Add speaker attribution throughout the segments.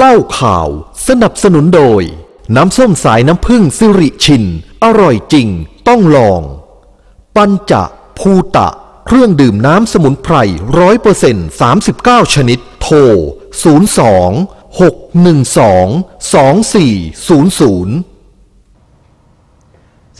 Speaker 1: เล่าข่าว สนับสนุนโดย น้ำส้มสายน้ำผึ้งสิริชิน อร่อยจริง ต้องลอง ปัญจะภูตะ เครื่องดื่มน้ำสมุนไพรร้อยเปอร์เซ็นต์สามสิบเก้าชนิด โทรศูนย์สองหกหนึ่ง
Speaker 2: ส
Speaker 1: องสองสี่ศูนย์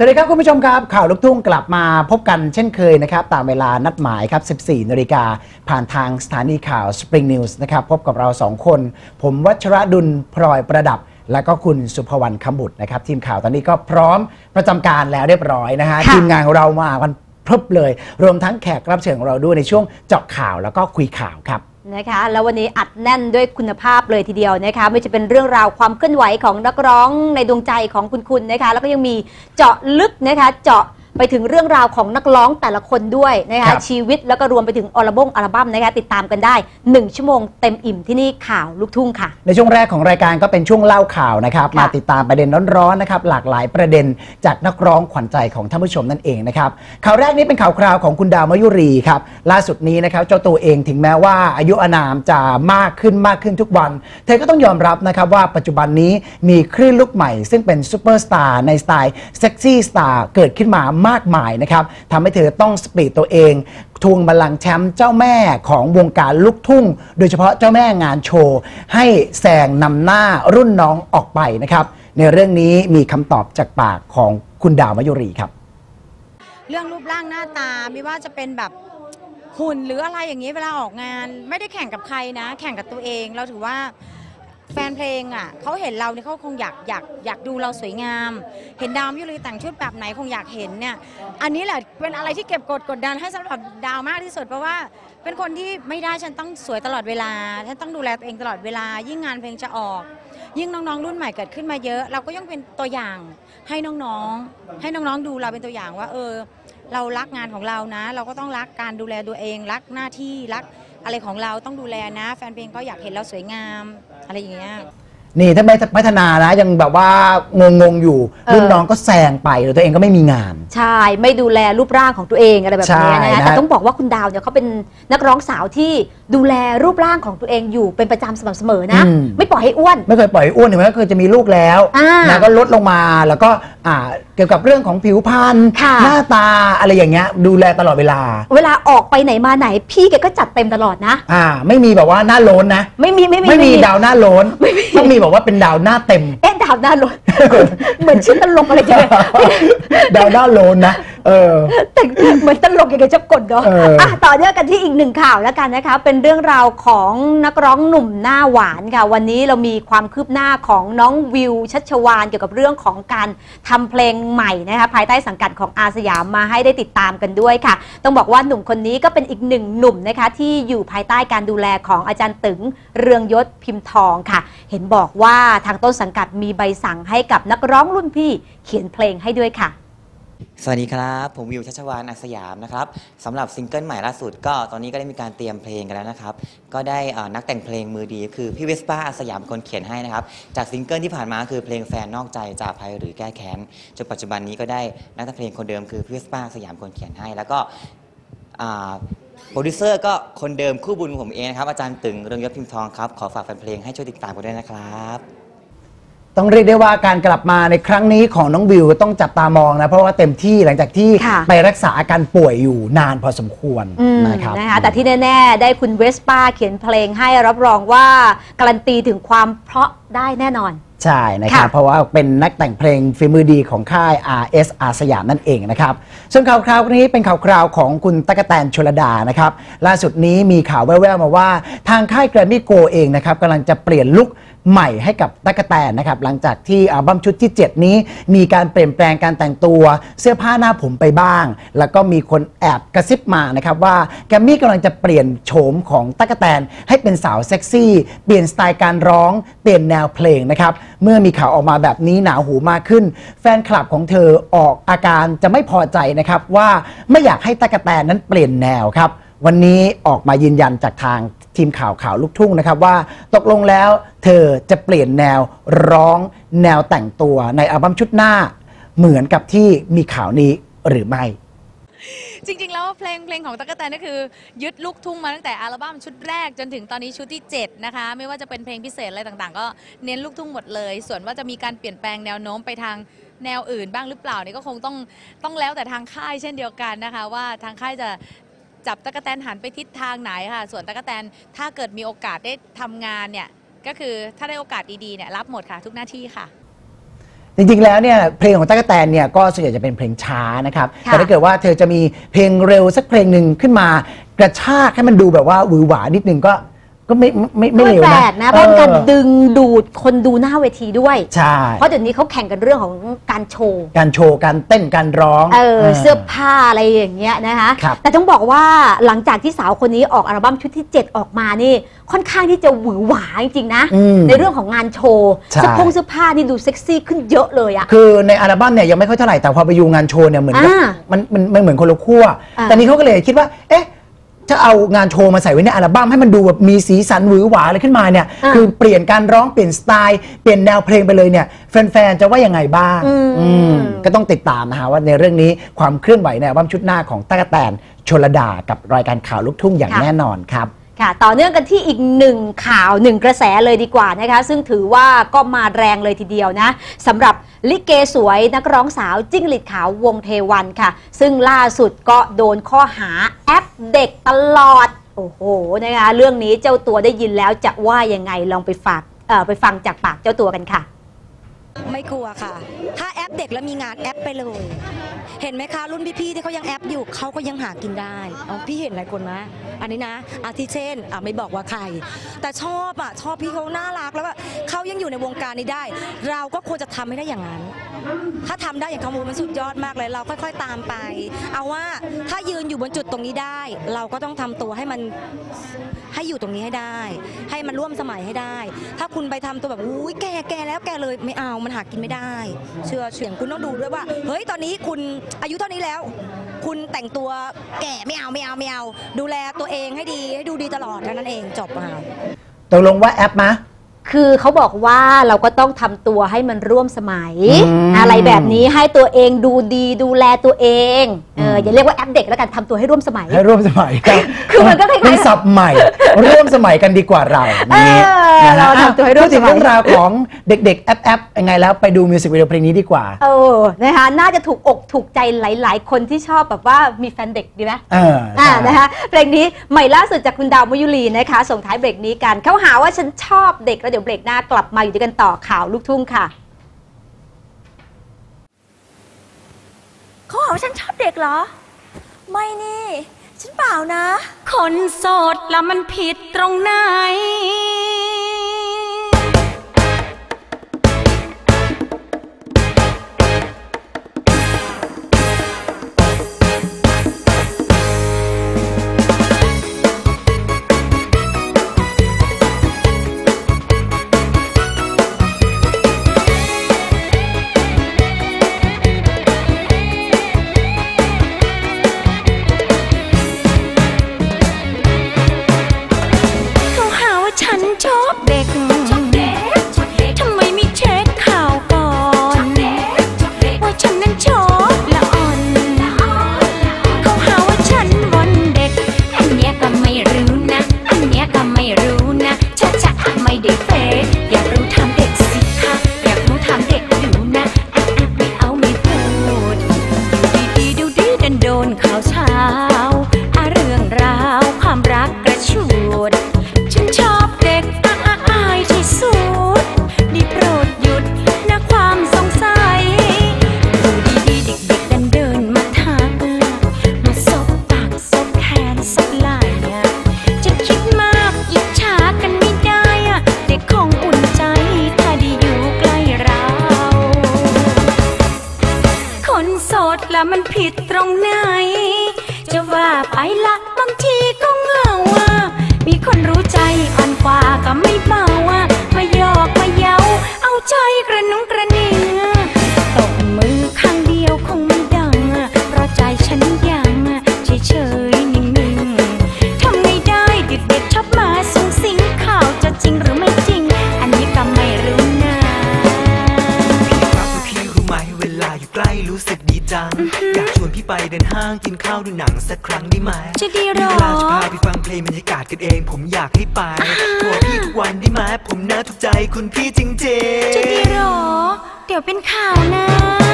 Speaker 2: วัสดีครับคุณผู้ชมครับ ข่าวลูกทุ่งกลับมาพบกันเช่นเคยนะครับ ตามเวลานัดหมายครับ 14 นาฬิกาผ่านทางสถานีข่าว Spring News นะครับ พบกับเรา 2 คน ผมวัชระดุลพลอยประดับ และก็คุณสุภวรรณคำบุตรนะครับ ทีมข่าวตอนนี้ก็พร้อมประจำการแล้วเรียบร้อยนะฮะ
Speaker 3: ค่ะ
Speaker 2: ทีมงานของเรามากันพรึบเลย รวมทั้งแขกรับเชิญของเราด้วยในช่วงเจาะข่าวแล้วก็คุยข่าวครับ
Speaker 3: นะคะแล้ววันนี้อัดแน่นด้วยคุณภาพเลยทีเดียวนะคะไม่จะเป็นเรื่องราวความเคลื่อนไหวของนักร้องในดวงใจของคุณคุณนะคะแล้วก็ยังมีเจาะลึกนะคะเจาะ ไปถึงเรื่องราวของนักร้องแต่ละคนด้วยนะ
Speaker 2: ครั
Speaker 3: คะ
Speaker 2: บ
Speaker 3: ชีวิตแล้วก็รวมไปถึงอัลบั้มอัลบั้มนะคะติดตามกันได้ 1 ชั่วโมงเต็มอิ่มที่นี่ข่าวลูกทุ่งค่ะ
Speaker 2: ในช่วงแรกของรายการก็เป็นช่วงเล่าข่าวนะครับ
Speaker 3: ค่ะ
Speaker 2: มาติดตามประเด็นร้อนๆนะครับหลากหลายประเด็นจากนักร้องขวัญใจของท่านผู้ชมนั่นเองนะครับข่าวแรกนี้เป็นข่าวคราวของคุณดาวมยุรีครับล่าสุดนี้นะครับเจ้าตัวเองถึงแม้ว่าอายุอานามจะมากขึ้นมากขึ้นทุกวัน เธอก็ต้องยอมรับนะครับว่าปัจจุบันนี้มีคลื่นลูกใหม่ ซึ่งเป็นซูเปอร์สตาร์ในสไตล์เซ็กซี่สตาร์เกิดขึ้นมามากมายนะครับทำให้เธอต้องสปีดตัวเอง ทวงบัลลังก์แชมป์เจ้าแม่ของวงการลูกทุ่ง โดยเฉพาะเจ้าแม่งานโชว์ ให้แซงนำหน้ารุ่นน้องออกไปนะครับ ในเรื่องนี้มีคำตอบจากปากของคุณดาวมยุรีครับ
Speaker 4: เรื่องรูปร่างหน้าตาไม่ว่าจะเป็นแบบหุ่นหรืออะไรอย่างนี้เวลาออกงาน ไม่ได้แข่งกับใครนะ แข่งกับตัวเองเราถือว่า แฟนเพลงอะเขาเห็นเราเนี่ยเขาคงอยากอยากอยากดูเราสวยงาม เห็นดาวมยุรีแต่งชุดแบบไหนคงอยากเห็นเนี่ยอันนี้แหละเป็นอะไรที่เก็บกดกดดันให้สำหรับดาวมากที่สุดเพราะว่าเป็นคนที่ไม่ได้ฉันต้องสวยตลอดเวลาฉันต้องดูแลตัวเองตลอดเวลา ยิ่งงานเพลงจะออก ยิ่งน้องๆ รุ่นใหม่เกิดขึ้นมาเยอะ เราก็ยังเป็นตัวอย่างให้น้องๆ ให้น้องๆดูเราเป็นตัวอย่างว่า เออ เรารักงานของเรานะ เราก็ต้องรักการดูแลตัวเอง รักหน้าที่รักอะไรของเราต้องดูแลนะ แฟนเพลงก็อยากเห็นเราสวยงาม อะไรอย่างเงี้ย
Speaker 2: นี่ถ้าไม่พัฒนานะยังแบบว่างงงๆอยู่
Speaker 3: เออ
Speaker 2: รุ่นน้องก็แซงไปแล้วตัวเองก็ไม่มีงาน
Speaker 3: ใช่ไม่ดูแลรูปร่างของตัวเองอะไรแบบนี้
Speaker 2: ใช่
Speaker 3: นะคะ
Speaker 2: นะ
Speaker 3: แต่ต้องบอกว่าคุณดาวเนี่ยเขาเป็นนักร้องสาวที่ ดูแลรูปร่างของตัวเองอยู่เป็นประจำสม่ำเสมอนะ
Speaker 2: อืม
Speaker 3: ไม่ปล่อยให้อ้วน
Speaker 2: ไม่เคยปล่อยให้อ้วนถึงแม้ก็เคยจะมีลูกแล้ว
Speaker 3: อ่า
Speaker 2: นะก็ลดลงมาแล้วก็อ่าเกี่ยวกับเรื่องของผิวพรรณ
Speaker 3: ค่ะ
Speaker 2: หน้าตาอะไรอย่างเงี้ยดูแลตลอดเวลา
Speaker 3: เวลาออกไปไหนมาไหน พี่แกก็จัดเต็มตลอดนะ
Speaker 2: อ่า ไม่มีแบบว่าหน้าโล้นนะ
Speaker 3: ไม่มีไม่มี
Speaker 2: ไม่มีดาวหน้าโล้นต้องมีแบบว่าเป็นดาวหน้าเต็ม
Speaker 3: เอ๊ะดาวหน้าลดเหมือนชื่อตลกอะไรจังเลย
Speaker 2: ดาวหน้าโล้นนะ เออ
Speaker 3: แต่งเหมือนตลกอย่างกับจะกดเนาะ
Speaker 2: เอออ่
Speaker 3: อะต่อเนื่องกันที่อีกหนึ่งข่าวแล้วกันนะคะ เป็นเรื่องราวของนักร้องหนุ่มหน้าหวานค่ะ วันนี้เรามีความคืบหน้าของน้องวิว ชัชวานเกี่ยวกับเรื่องของการทำเพลงใหม่นะคะภายใต้สังกัดของอาสยามมาให้ได้ติดตามกันด้วยค่ะ ต้องบอกว่าหนุ่มคนนี้ก็เป็นอีกหนึ่งหนุ่มนะคะที่อยู่ภายใต้การดูแลของอาจารย์ตึงเรืองยศพิมพ์ทองค่ะ เห็นบอกว่าทางต้นสังกัดมีใบสั่งให้กับนักร้องรุ่นพี่เขียนเพลงให้ด้วยค่ะ
Speaker 5: สวัสดีครับ ผมวิวชัชวานอาสยามนะครับสำหรับซิงเกิลใหม่ล่าสุดก็ตอนนี้ก็ได้มีการเตรียมเพลงกันแล้วนะครับ ก็ได้เอ่อนักแต่งเพลงมือดีคือพี่เวสป้าอาสยามเป็นคนเขียนให้นะครับ จากซิงเกิลที่ผ่านมาคือเพลงแฟนนอกใจจากภัยหรือแก้แค้นจนปัจจุบันนี้ก็ได้นักแต่งเพลงคนเดิมคือพี่เวสป้าอาสยามคนเขียนให้ แล้วก็อ่าโปรดิวเซอร์ก็คนเดิมคู่บุญของผมเองนะครับอาจารย์ตึงเรืองยศพิมพ์ทองครับขอฝากแฟนเพลงให้ช่วยติดตามกันด้วยนะครับ
Speaker 2: ต้องเรียกได้ว่าการกลับมาในครั้งนี้ของน้องวิวต้องจับตามองนะ เพราะว่าเต็มที่หลังจากที่
Speaker 3: ค่ะ
Speaker 2: ไปรักษาอาการป่วยอยู่นานพอสมควร
Speaker 3: อืม
Speaker 2: นะครับ
Speaker 3: นะคะแต่ที่แน่ ๆ ได้คุณเวสป้าเขียนเพลงให้รับรองว่า การันตีถึงความเพราะได้แน่นอน
Speaker 2: ใช่นะครับ
Speaker 3: ค่ะ
Speaker 2: เพราะว่าเป็นนักแต่งเพลงฝีมือดีของค่าย RS อาสยามนั่นเองนะครับ ส่วนข่าวคราวนี้เป็นข่าวคราวของคุณตั๊กแตนชลดานะครับ ล่าสุดนี้มีข่าวแว่วๆมาว่า ทางค่ายแกรมมี่โกเองนะครับกำลังจะเปลี่ยนลุค ใหม่ให้กับตั๊กแตนนะครับหลังจากที่อัลบั้มชุดที่ 7 นี้ มีการเปลี่ยนแปลงการแต่งตัว เสื้อผ้าหน้าผมไปบ้าง แล้วก็มีคนแอบกระซิบมานะครับว่าแกรมมี่กำลังจะเปลี่ยนโฉมของตั๊กแตนให้เป็นสาวเซ็กซี่ เปลี่ยนสไตล์การร้อง เปลี่ยนแนวเพลงนะครับเมื่อมีข่าวออกมาแบบนี้หนาหูมากขึ้น แฟนคลับของเธอออกอาการจะไม่พอใจนะครับว่าไม่อยากให้ตั๊กแตนนั้นเปลี่ยนแนวครับ วันนี้ออกมายืนยันจากทางทีมข่าวข่าวลูกทุ่งนะครับว่าตกลงแล้วเธอจะเปลี่ยนแนวร้องแนวแต่งตัวในอัลบั้มชุดหน้า เหมือนกับที่มีข่าวนี้หรือไม่
Speaker 6: จริงๆ แล้วเพลงเพลงของตั๊กกะแตนก็คือยึดลูกทุ่งมาตั้งแต่อัลบั้มชุดแรกจนถึงตอนนี้ชุดที่ 7 นะคะ ไม่ว่าจะเป็นเพลงพิเศษอะไรต่างๆ ก็เน้นลูกทุ่งหมดเลย ส่วนว่าจะมีการเปลี่ยนแปลงแนวโน้มไปทางแนวอื่นบ้างหรือเปล่านี่ก็คงต้องต้องแล้วแต่ทางค่ายเช่นเดียวกันนะคะ ว่าทางค่ายจะ จับตั๊กแตนหันไปทิศทางไหนค่ะ ส่วนตั๊กแตนถ้าเกิดมีโอกาสได้ทำงานเนี่ยก็คือถ้าได้โอกาสดีๆเนี่ยรับหมดค่ะทุกหน้าที่ค่ะ
Speaker 2: จริงๆ แล้วเนี่ยเพลงของตั๊กแตนเนี่ยก็ส่วนใหญ่จะเป็นเพลงช้านะครับ
Speaker 3: ค่ะ
Speaker 2: แต่ถ้าเกิดว่าเธอจะมีเพลงเร็วสักเพลงหนึ่งขึ้นมากระชากให้มันดูแบบว่าหวือหวานิดนึงก็ ก็ไม่ไม่ไม่
Speaker 3: ไม่
Speaker 2: เร็ว
Speaker 3: แปล
Speaker 2: นะ
Speaker 3: กนะเพราะเป็นการ
Speaker 2: ออ
Speaker 3: ดึงดูดคนดูหน้าเวทีด้วย
Speaker 2: ใช่
Speaker 3: เพราะเดี๋ยวนี้เขาแข่งกันเรื่องของการโชว์
Speaker 2: การโชว์การเต้นการร้อง
Speaker 3: เออ
Speaker 2: เออ
Speaker 3: เสื้อผ้าอะไรอย่างเงี้ยนะคะ
Speaker 2: ครับ
Speaker 3: แต่ต้องบอกว่าหลังจากที่สาวคนนี้ออกอัลบั้มชุดที่ 7 ออกมานี่ ค่อนข้างที่จะหวือหวาจริงๆนะ
Speaker 2: อืม
Speaker 3: ในเรื่องของงานโชว์
Speaker 2: ใช่
Speaker 3: เสื้อผงเสื้อผ้านี่ดูเซ็กซี่ขึ้นเยอะเลยอะ
Speaker 2: คือในอัลบั้มเนี่ยยังไม่ค่อยเท่าไหร่แต่พอไปดูงานโชว์เนี่ยเหมือนกับ
Speaker 3: อ่า
Speaker 2: มันมันมันเหมือนคนละขั้ว
Speaker 3: อ่า
Speaker 2: แต่นี้เขาก็เลยคิดว่า เอ๊ะ จะเอางานโชว์มาใส่ไว้ในอัลบั้มให้มันดูแบบมีสีสันหวือหวาอะไรขึ้นมาเนี่ย
Speaker 3: อ่า
Speaker 2: คือเปลี่ยนการร้องเปลี่ยนสไตล์เปลี่ยนแนวเพลงไปเลยเนี่ย แฟนๆ จะว่ายังไงบ้าง
Speaker 3: อืม
Speaker 2: อืมก็ต้องติดตามนะฮะว่าในเรื่องนี้ความเคลื่อนไหวในอัลบั้มชุดหน้าของตั๊กแตนชลดากับรายการข่าวลูกทุ่งอย่างแน่นอนครับ
Speaker 3: ค่ะต่อเนื่องกันที่อีกหนึ่งข่าวหนึ่งกระแสเลยดีกว่านะคะซึ่งถือว่าก็มาแรงเลยทีเดียวนะสำหรับลิเกสวยนักร้องสาวจิ้งหรีดขาววงเทวันค่ะ ซึ่งล่าสุดก็โดนข้อหาแอปเด็กตลอด โอ้โหนะคะเรื่องนี้เจ้าตัวได้ยินแล้วจะว่ายังไงลองไปฝากไปฟังจากปากเจ้าตัวกันค่ะ
Speaker 7: ไม่กลัวค่ะ ถ้าแอปเด็กแล้วมีงานแอปไปเลย เห็นไหมคะรุ่นพี่ๆที่เขายังแอปอยู่เขาก็ยังหากินได้เอพี่เห็นหลายคนไหมอันนี้นะอาทิเช่นอะไม่บอกว่าใคร แต่ชอบอะชอบพี่เขาน่ารักแล้วว่าเขายังอยู่ในวงการนี้ได้ เราก็ควรจะทำให้ได้อย่างนั้น ถ้าทำได้อย่างเขามูมันสุดยอดมากเลย เราค่อย ๆตามไป เอาว่าถ้ายืนอยู่บนจุดตรงนี้ได้ เราก็ต้องทำตัวให้มัน ให้อยู่ตรงนี้ให้ได้ ให้มันร่วมสมัยให้ได้ ถ้าคุณไปทำตัวแบบอุ้ยแก่แก่แล้วแก่เลยไม่เอามันหากินไม่ได้ เชื่อเชื่อคุณต้องดูด้วยว่า เฮ้ยตอนนี้คุณอายุเท่านี้แล้ว คุณแต่งตัวแก่ไม่เอาไม่เอาไม่เอา ดูแลตัวเองให้ดีให้ดูดีตลอดแค่นั้นเองจบอะ
Speaker 2: ตกลงว่าแอปมะ
Speaker 3: คือเขาบอกว่าเราก็ต้องทำตัวให้มันร่วมสมัย
Speaker 2: อืม
Speaker 3: อะไรแบบนี้ให้ตัวเองดูดีดูแลตัวเองเอออย่าเรียกว่าแอปเด็กแล้วกันทำตัวให้ร่วมสมัย
Speaker 2: ให้ร่วมสมัยกัน
Speaker 3: คือมันก็คล้ายๆ
Speaker 2: เป็นศัพท์ใหม่ ร่วมสมัยกันดีกว่าเรานี่
Speaker 3: เออ
Speaker 2: นะฮะ
Speaker 3: เราทำตัวให้ร่วม
Speaker 2: พูดถึง
Speaker 3: สมัย
Speaker 2: เรื่องราวของเด็กๆ แอปแอปยังไงแล้วไปดูมิวสิกวิดีโอเพลงนี้ดีกว่า
Speaker 3: เออนะคะน่าจะถูกอกถูกใจหลาย ๆ คนที่ชอบแบบว่ามีแฟนเด็กดีไหม
Speaker 2: เออ
Speaker 3: อ่า
Speaker 2: ใช่
Speaker 3: นะคะเพลงนี้ใหม่ล่าสุดจากคุณดาวมยุรีนะคะ ส่งท้ายเบรกนี้กันเขาหาว่าฉันชอบเด็กแล้วเดี๋ยวเบรกหน้ากลับมาอยู่ด้วยกันต่อข่าวลูกทุ่งค่ะ
Speaker 8: เขาหาว่าฉันชอบเด็กเหรอ ไม่นี่ ฉันเปล่านะ
Speaker 9: คนโสดแล้วมันผิดตรงไหน ผิดตรงไหน จะว่าไปละบางทีก็เหงาว่า มีคนรู้ใจอ่อนกว่าก็ไม่เบาอะมา ข้าวดูหนั
Speaker 10: งสักครั้งได้ไหม
Speaker 9: จะดีหรอ
Speaker 10: มีเวลาจะพาไปฟังเพลงบรรยากาศกันเอง ผมอยากให้ไปขอพี่ทุกวันได้ไหมผมน่าทุกใจคุณพี่จริงๆ
Speaker 9: จะดีหรอ เดี๋ยวเป็นข่าวนะ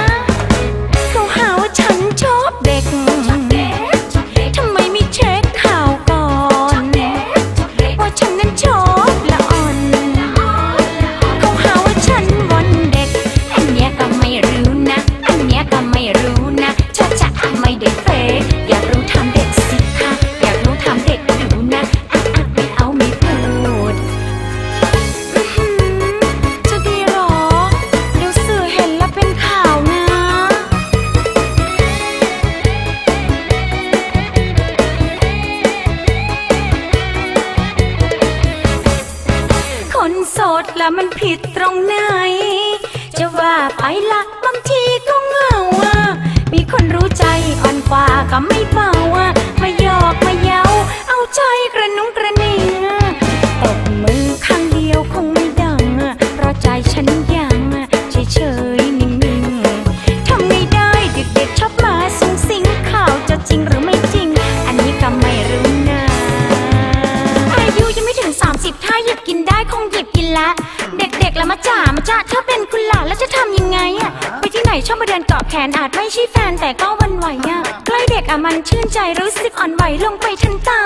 Speaker 9: ละบางทีก็เหงามีคนรู้ใจอ่อนกว่าก็ไม่เบาอะมาามาเดินเกาะแขนอาจไม่ใช่แฟนแต่ก็วันไหวอะใกล้เด็กอะมันชื่นใจรู้สึกอ่อนไหวลงไปทันตา